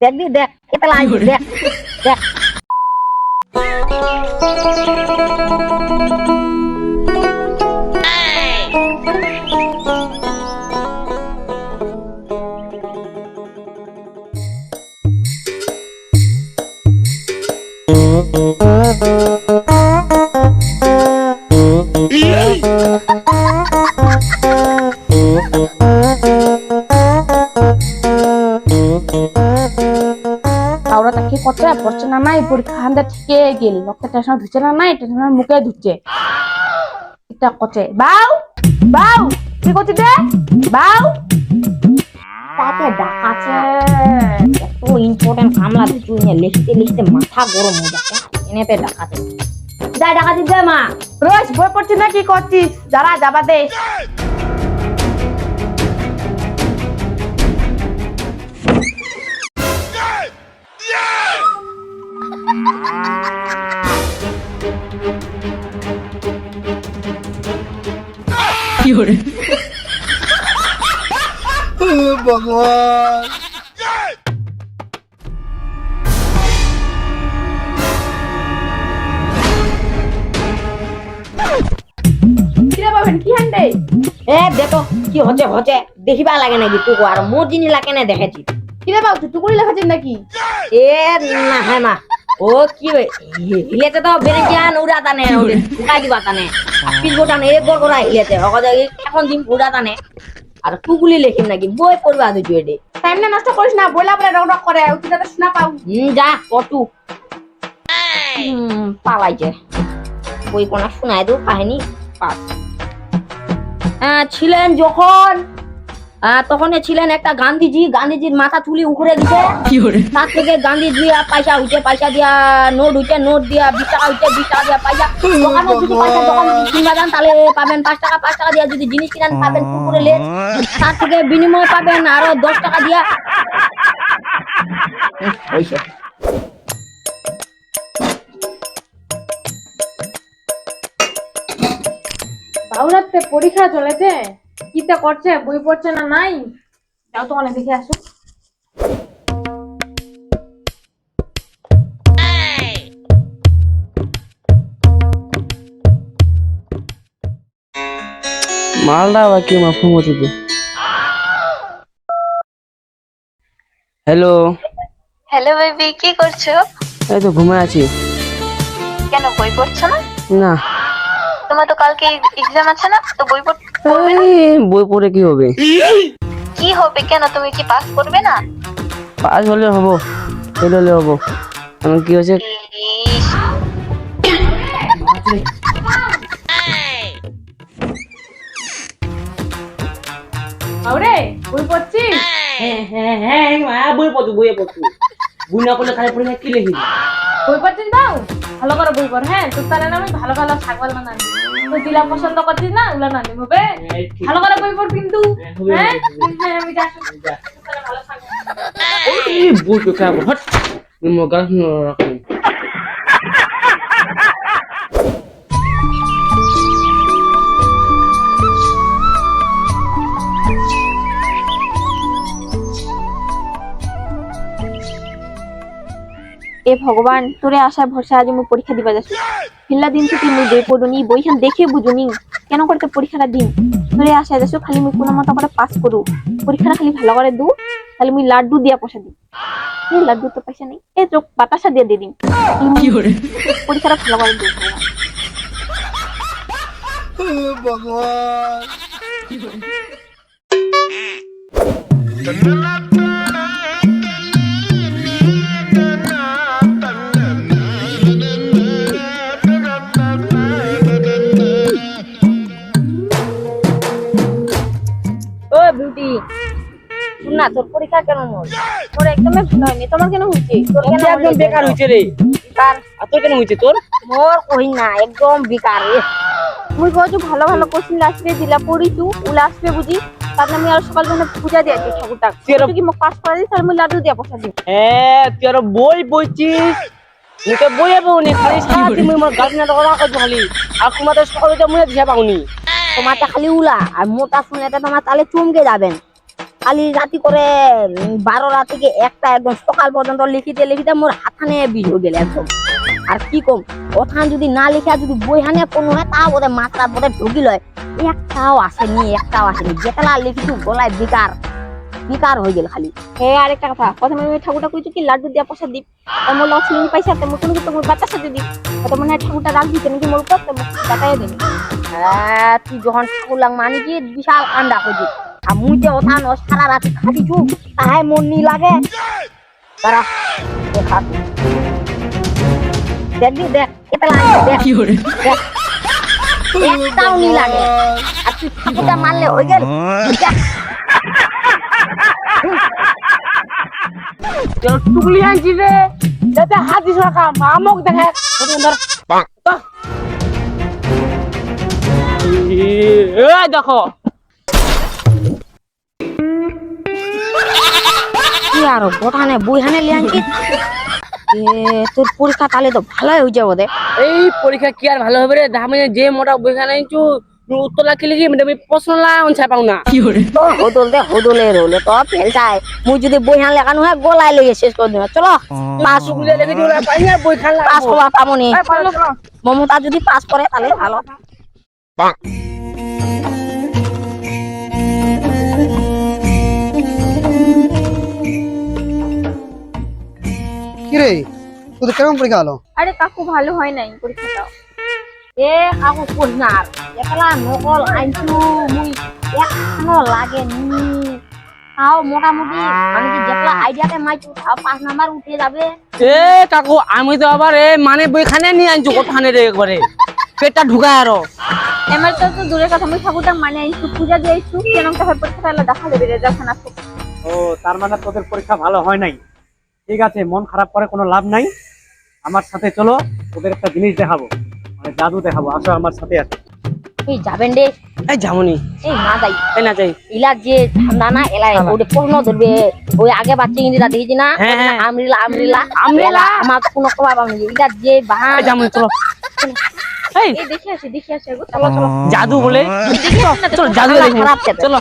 দেখ দি দেখ কেতে লাগবে দেখ দেখ আওরাটা কি পড়ছে না নাই পরীক্ষা হান্দা গেল। লক্ষ্য টেনশন ধুচ্ছে না নাই মুখে ধুচ্ছে। এটা করছে বাউ বাউ কি করছিস রে বাউ। তাকে ডাকাছে এত ইম্পর্টেন্ট কামলা দিছু নিয়ে লিখতে লিখতে মাথা গরম হয়ে যাচ্ছে। এনেতে ডাকাতে যাই ডাকা দিতে মা। রোজ বই পড়ছিস না কি করছিস? যারা যাবা দে। বাবেন কি হান্ডে? এ দেখো কি হচ্ছে হচ্ছে। দেখিবা লাগে নাকি তোকে আর মোর জিনি লাগে না দেখেছি। কি রে বাবু টুকুরি লেখাছিস নাকি? এ না হ্যাঁ মা। ও কি তো বেরে পিস এখন দিন আর লেখিম নাকি বই পড়বা টাইম না নষ্ট করিস না বইলা পরে রক রক করে তুই যাতে শোনা পাও। হুম যা কটু বই কোনা শোনায় দেও কাহিনী পাস। ছিলেন যখন তখন ছিলেন একটা গান্ধীজি গান্ধীজির মাথা চুলি উখড়ে দিছে তার থেকে গান্ধীজি পয়সা হইছে পয়সা দিয়া নোট হইছে নোট দিয়া বিশ টাকা হইছে বিশ টাকা দিয়া পয়সা। দোকানে যদি পয়সা দোকান কিনবা যান তাহলে পাবেন পাঁচ টাকা পাঁচ টাকা দিয়া যদি জিনিস কিনেন পাবেন কুকুরে লেজ। তার থেকে বিনিময় পাবেন আরও দশ টাকা দিয়া। বাউরাতে পরীক্ষা চলেছে? কিটা করছে বই পড়ছে না নাই? যাও তো অনেক দেখে আসো। মালদা আবার কি আমার ফোন হ্যালো হ্যালো বেবি কি করছ? এই তো ঘুমায় আছি। কেন বই পড়ছো না? না। তোমার তো কালকে এক্সাম আছে না তো বই পড় বই পড়ে কি হবে? কি হবে কেন? তুমি কি পাস করবে না? পাস হলে হব ফেল হলে হব। এখন কি হয়েছে? বাউরে বই পড়ছিস? হ্যাঁ হ্যাঁ হ্যাঁ মা বই পড়তো বইয়ে বই না করলে খালি পড়ে কি লিখি বই পড়ছিস বাউ ভালো করে বুঝব হ্যাঁ? তোর তাহলে আমি ভালো ভালো ছাগল না নানি। তুই দিলা পছন্দ করছিস না ওগুলা নানি হবে। ভালো করে বই কিন্তু হ্যাঁ হ্যাঁ? আমি যাচ্ছি। ভালো ছাগল। এই তো হট। মগা এ ভগবান তোরে আশা ভরসা আজ মুই পরীক্ষা দিবা যাচ্ছি। পিল্লা দিন থেকে মুই বই পড়ুনি বইখান দেখে বুঝুনি। কেন করতে পরীক্ষাটা দিন? তোরে আশা যাচ্ছ খালি মুই কোনো মতো করে পাস করু। পরীক্ষাটা খালি ভালো করে দু খালি মুই লাড্ডু দিয়া পয়সা দিই। এই লাড্ডু তো পয়সা নেই এ তো বাতাসা দিয়ে দিয়ে দিন। মুই পরীক্ষাটা ভালো করে দু। ও না তোর পরীক্ষা হল তোর একদমই ভালো হয়নি। তোমার কেন হচ্ছে তোর কেন একদম বেকার হয়েছে রে। বেকার। আর তোর কেন হয়েছে তোর? মোর কই না একদম বেকার মুই কইছো ভালো ভালো কোশ্চিন আসবে দিলা পড়িছু উলা আসবে বুঝি। তার আমি আর সকাল বেলা পূজা দিয়েছি ঠাকুরটা। তুই আর- কি মোক পাস করে তাহলে মুই লাড্ডু দিয়া পয়সা দিই হ্যাঁ তুই আর বই বইছিস। মুখে বইয়ে বউনি খালি সারাদিন মুই গাড়ি না ডরা করছ খালি। আর তোমাদের সকালে তো মুই পাওনি। তোমারটা খালি উলা। আর মোটা শুনে তোমার তালে চমকে যাবেন। খালি রাতি করে উম, বারোটা থেকে একটা একদম সকাল পর্যন্ত লিখিতে লিখিতে মোর হাতানে বিজ হয়ে গেলে একদম। আর কি কম ওখান যদি না লিখে যদি বইহানে কোনো হয় তা বোধহয় মাত্রা বোধহয় ঢুকিল হয়। একটাও আসেনি একটাও আসেনি। যেতলা লিখিছু গলায় বিকার বিকার হয়ে গেল খালি। হে আরেকটা কথা প্রথমে আমি ঠাকুরটা কইছো কি লাড্ডু দিয়া পয়সা দিই আমার লক্ষ্মী পয়সা তেমন কোনো কিছু মোর বাচ্চার সাথে দিই তো মনে হয় ঠাকুরটা রাখ দিতে নাকি মোর উপর তেমন বাতায় দিন হ্যাঁ, তুই যখন ঠাকুর লাগ মানি কি বিশাল হয়েছে আর মুই যে ওথান ও সারা রাত খাটিছু তাহাই মন নি লাগে। তারা দেখা। দেখবি দেখ কেতলা দেখ। দেখ। একটাও নি লাগে। আর তুই ঠাকুরটা মারলে হয়ে গেল। টুকলি আনছি রে। যাতে হাত না আমক দেখে। দেখো। কি আর গোঠানে বইহানে এ তোর পরীক্ষা তাহলে তো ভালোই হয়ে যাব এই পরীক্ষা কি আর ভালো হবে রে? আমি যে মোটা বইখানে আনছু উত্তর লাখি লিখি? আমি প্রশ্ন লা অনসার পাও না। হদল দে হদলে রোলে তো ফেল যায় মুই যদি বইহান লেখানো হয় গলায় লেগে শেষ করে দেবে চলো পাস বুঝে দেখে দিও না পাই না বইখান পাস করা পামনি। মমতা যদি পাস করে তাহলে ভালো। কিরে তোদের কেমন পরীক্ষা হলো? আরে কাকু ভালো হয় নাই পরীক্ষাটা। এ কাকু করি না আর। একলা নকল আনছু মুই এখনও লাগে নি তাও মোটামুটি আমি কি যেগুলা আইডিয়াতে মাইছু তাও পাঁচ নাম্বার উঠে যাবে। এ কাকু আমি তো আবার এ মানে বইখানে নিয়ে আনছু কোথানে রে একবারে? পেটটা ঢুকায় আরও। এমআর তো তো দূরের কথা আমি ঠাকুরটা মানে আইসু পূজা দিয়ে আইসু কেন তাহলে পরীক্ষাটা দেখা যাবে রেজাল্ট না ও তার মানে তোদের পরীক্ষা ভালো হয় নাই? ঠিক আছে মন খারাপ করে কোনো লাভ নাই। আমার সাথে চলো ওদের একটা জিনিস দেখাবো। মানে জাদু দেখাবো। আসো আমার সাথে আসো। এই যাবেন রে। এই যামনি এই না যাই। এই না যাই। ইলা যে ঠান্ডা না এলাই ওটা প্রশ্ন ধরবে। ওই আগে বাচ্চা ইংরেজিটা দেখেছি না? হ্যাঁ, হ্যাঁ। আমরিলা আমরিলা। আমরিলা? আমার কোনো কবা পাবনি ইলা যে বাহান। এই যামনি চলো। এই দেখে আসি দেখে আসি। গো চলো চলো। জাদু বলে? চলো জাদু দেখো। চলো।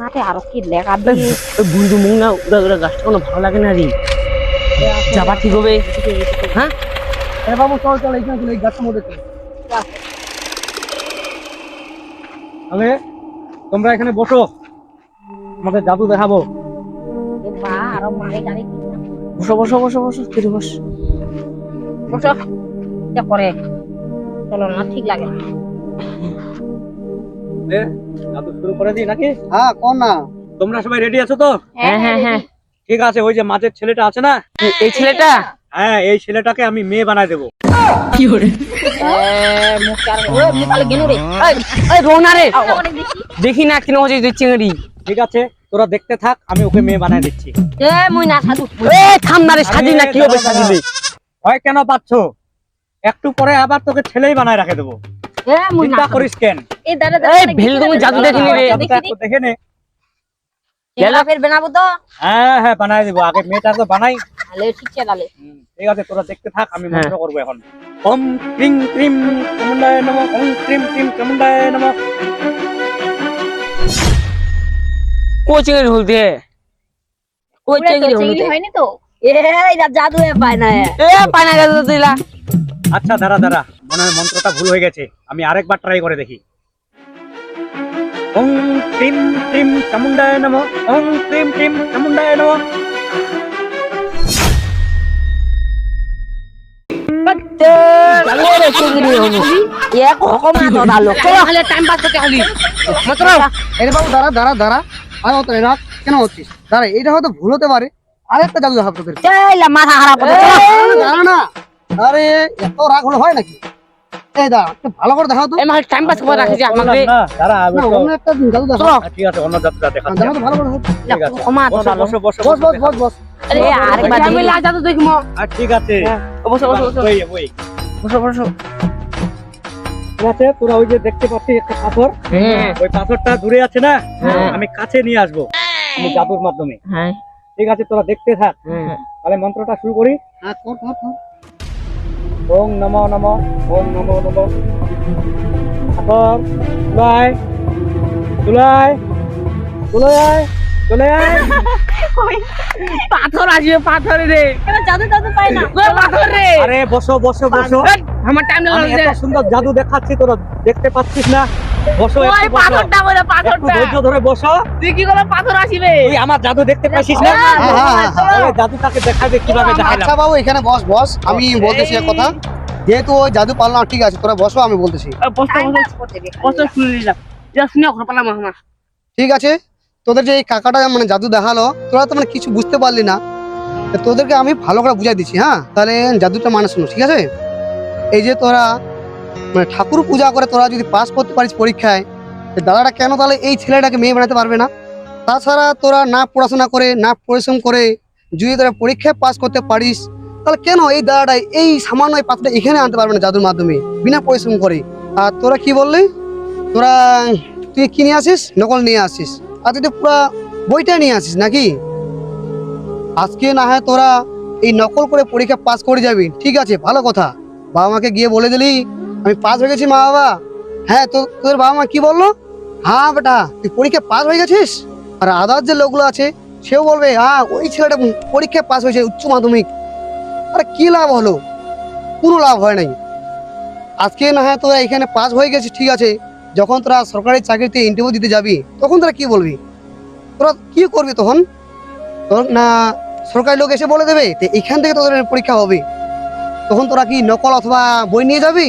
মাঠে আরও কি লেখা দিয়ে বন্ধু মুখ না উড়া উড়া গাছটা কোনো ভালো লাগে না রে। যাবা ঠিক হবে? হ্যাঁ? আরে বাবু চল চল এইখানে চল এই গাছটার মধ্যে চল। তাহলে তোমরা এখানে বসো। আমাদের জাদু দেখাবো। আরও মারে গাড়ি বসো বসো বসো বসো ফিরে বস। বসো। এটা করে চলো না ঠিক লাগে না। এ, জাদু শুরু করে দিই নাকি? হ্যাঁ কোন না। তোমরা সবাই রেডি আছো তো? হ্যাঁ হ্যাঁ হ্যাঁ। ঠিক আছে ওই যে মাঝের ছেলেটা আছে না? এই- ছেলেটা? হ্যাঁ এই ছেলেটাকে আমি মেয়ে বানায় দেবো। কি দেখি না কেন হচ্ছে চিংড়ি ঠিক আছে তোরা দেখতে থাক আমি ওকে মেয়ে বানায় দিচ্ছি। এ মুই না সাধু এ থাম না রে সাজি না কি হবে ভয় কেন পাচ্ছ? একটু পরে আবার তোকে ছেলেই বানায় রাখে দেবো। এ মুই না চিন্তা করিস কেন? এই দাঁড়া এই ভেল তুমি জাদু দেখিনি রে। দেখে নে। ফের বানাবো তো। হ্যাঁ হ্যাঁ বানায় দেবো। আগে মেয়েটা তো বানাই। তাহলে ঠিক আছে তাহলে। হুম, ঠিক আছে তোরা দেখতে থাক আমি হ্যাঁ। মন্ত্র করব এখন। ওম ক্রিং ক্রিম চামুন্ডায় নম ওম ক্রিম ক্রিম চামুন্ডায় নম। কো চিংড়ি হলতে চেঙ্গি চিংড়ি হইতে হয়নি তো? এ জাদু এ পায় না। এ। এ পানা গেছে দিলা। আচ্ছা দাঁড়া দাঁড়া। মনে হয় মন্ত্রটা ভুল হয়ে গেছে। আমি আরেকবার ট্রাই করে দেখি। ওম ক্রিম ক্রিম চামুন্ডায় নম। ওম ক্রিম ক্রিম চামুন্ডায় নম। কেন হচ্ছিস দাঁড়া এটা হয়তো ভুল হতে পারে আরেকটা জাদু দেখাবো তোদের মাথা খারাপ করে দাঁড়া না। আরে এত রাগ হলে হয় নাকি? এই দাঁড়া ভালো করে দেখাও তো। এই মাস টাইম পাস করে রাখিছি আমাকে দাঁড়া আমি তো- অন্য একটা জাদু দেখাও। চলো ঠিক আছে অন্য জাদুটা দেখাচ্ছি। দেখাও ভালো করে ঠিক আছে। ক্ষমা তো বসো দালো বসো বসো বস। বস বস। বস আরে আরেকবার আমি লা জাদু দেখমু আর ঠিক আছে। বসো বসো বসো। ওই ওই বসো বসো। আছে তোরা ওই যে দেখতে পাচ্ছিস একটা পাথর? হ্যাঁ। ওই পাথরটা দূরে আছে না? হ্যাঁ। আমি কাছে নিয়ে আসব আমি জাদুর মাধ্যমে। হ্যাঁ। ঠিক আছে তোরা দেখতে থাক। তাহলে মন্ত্রটা শুরু করি। হ্যাঁ কর কর কর। ওং নম নম ওং নম নম। পাথর বাই তুলাই তুলে আয় চলে আয় পাথর আসবে পাথর রে। কেন জাদু জাদু পাই না। পাথর রে। আরে বসো বসো বসো। আমার টাইম লাগছে সুন্দর জাদু দেখাচ্ছি তোরা দেখতে পাচ্ছিস না? বসো ওই পাথরটা বলে পাথরটা ধৈর্য ধরে বসো। তুই কি করে পাথর আসিবে? তুই আমার জাদু দেখতে পাচ্ছিস না? হ্যাঁ, হ্যাঁ, দেখাবে কীভাবে আচ্ছা বাবু এখানে বস বস। আমি বলতেছি এক কথা। যেহেতু ওই জাদু পারলাম ঠিক আছে তোরা বসো আমি বলতেছি। ঠিক আছে। তোদের যে এই কাকাটা মানে জাদু দেখাল তোরা তো মানে কিছু বুঝতে পারলি না। তোদেরকে আমি ভালো করে বুঝাই দিচ্ছি হ্যাঁ? তাহলে জাদুটা মানে শুনো ঠিক আছে? এই যে তোরা মানে ঠাকুর পূজা করে তোরা যদি পাস করতে পারিস পরীক্ষায় দাদাটা কেন তাহলে এই ছেলেটাকে মেয়ে বানাতে পারবে না? তাছাড়া তোরা না পড়াশোনা করে, না পরিশ্রম করে যদি তোরা পরীক্ষায় পাস করতে পারিস, তাহলে কেন এই দাদাটা এই সামান্য পাত্রটা এখানে আনতে পারবে না জাদুর মাধ্যমে, বিনা পরিশ্রম করে? আর তোরা কি বললি? তোরা, তুই কি নিয়ে আসিস? নকল নিয়ে আসিস। আর তুই তো পুরা বইটা নিয়ে আসিস নাকি? আজকে না হয় তোরা এই নকল করে পরীক্ষা পাস করে যাবি, ঠিক আছে, ভালো কথা। বাবা মাকে গিয়ে বলে দিলি আমি পাস হয়ে গেছি, মা বাবা। হ্যাঁ তো তোদের বাবা মা কি বলল? হ্যাঁ বেটা, তুই পরীক্ষা পাস হয়ে গেছিস? আর আদার যে লোকগুলো আছে, সেও বলবে হ্যাঁ ওই ছেলেটা পরীক্ষায় পাস হয়েছে, উচ্চ মাধ্যমিক। আরে কি লাভ হলো? কোনো লাভ হয় নাই। আজকে না হয় তোরা এখানে পাস হয়ে গেছিস, ঠিক আছে। যখন তোরা সরকারি চাকরিতে ইন্টারভিউ দিতে যাবি, তখন তোরা কি বলবি? তোরা কি করবি তখন? তোর না সরকারি লোক এসে বলে দেবে যে, এখান থেকে তোদের পরীক্ষা হবে। তখন তোরা কি নকল অথবা বই নিয়ে যাবি?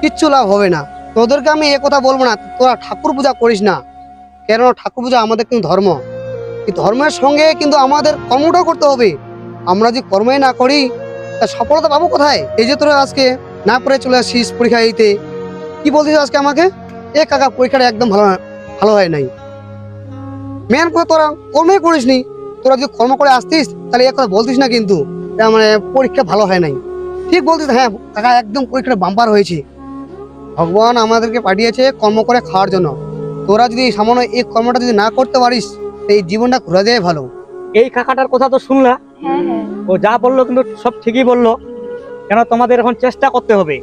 কিচ্ছু লাভ হবে না। তোদেরকে আমি এ কথা বলব না, তোরা ঠাকুর পূজা করিস না। কেন ঠাকুর পূজা আমাদের কিন্তু ধর্ম। এই ধর্মের সঙ্গে কিন্তু আমাদের কর্মটাও করতে হবে। আমরা যদি কর্মই না করি, তা সফলতা পাবো কোথায়? এই যে তোরা আজকে না পড়ে চলে আসিস পরীক্ষা দিতে, কি বলছিস আজকে আমাকে? এ কাকা, পরীক্ষাটা একদম ভালো ভালো হয় নাই। মেন কথা তোরা কর্মই করিসনি তোরা যদি কর্ম করে আসতিস, তাহলে এ কথা বলতিস না কিন্তু। মানে পরীক্ষা ভালো হয় নাই। ঠিক বলতিস হ্যাঁ কাকা, একদম পরীক্ষাটা বাম্পার হয়েছে। ভগবান আমাদেরকে পাঠিয়েছে কর্ম করে খাওয়ার জন্য। তোরা যদি সামান্য এই কর্মটা যদি না করতে পারিস এই জীবনটা ঘুরে দেয় ভালো। এই কাকাটার কথা তো শুনলা? হ্যাঁ হ্যাঁ। ও যা বলল কিন্তু সব ঠিকই বলল। কেন তোমাদের এখন চেষ্টা করতে হবে।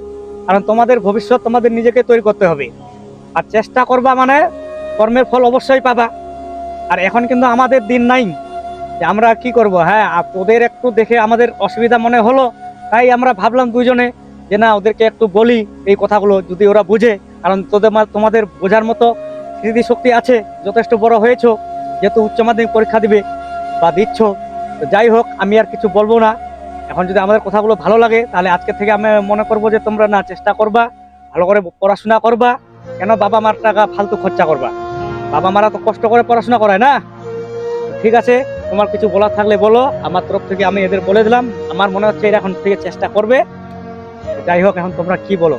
কারণ তোমাদের ভবিষ্যৎ তোমাদের নিজেকে তৈরি করতে হবে। আর চেষ্টা করবা মানে কর্মের ফল অবশ্যই পাবা। আর এখন কিন্তু আমাদের দিন নাই। যে আমরা কি করব? হ্যাঁ আর তোদের একটু দেখে আমাদের অসুবিধা মনে হলো তাই আমরা ভাবলাম দুজনে যে না, ওদেরকে একটু বলি এই কথাগুলো যদি ওরা বুঝে। কারণ তোদের তোমাদের বোঝার মতো স্মৃতিশক্তি আছে, যথেষ্ট বড় হয়েছো, যেহেতু উচ্চ মাধ্যমিক পরীক্ষা দিবে বা দিচ্ছ। তো যাই হোক, আমি আর কিছু বলব না। এখন যদি আমাদের কথাগুলো ভালো লাগে, তাহলে আজকে থেকে আমি মনে করব যে তোমরা না চেষ্টা করবা, ভালো করে পড়াশোনা করবা। কেন বাবা মার টাকা ফালতু খরচা করবা? বাবা মারা তো কষ্ট করে পড়াশোনা করায় না? ঠিক আছে, তোমার কিছু বলার থাকলে বলো। আমার তরফ থেকে আমি এদের বলে দিলাম। আমার মনে হচ্ছে এরা এখন থেকে চেষ্টা করবে। যাই হোক এখন তোমরা কি বলো?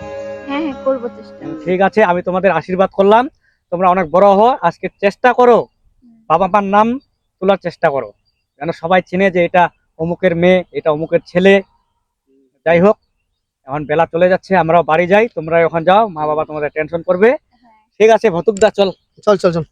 হ্যাঁ হ্যাঁ করব চেষ্টা। ঠিক আছে আমি তোমাদের আশীর্বাদ করলাম। তোমরা অনেক বড় হো আজকে চেষ্টা করো। বাবা মার নাম তোলার চেষ্টা করো। যেন সবাই চিনে যে এটা অমুকের মেয়ে এটা অমুকের ছেলে। যাই হোক এখন বেলা চলে যাচ্ছে আমরাও বাড়ি যাই। তোমরা ওখানে যাও মা বাবা তোমাদের টেনশন করবে। ঠিক আছে ভতুকদা চল। চল চল চল।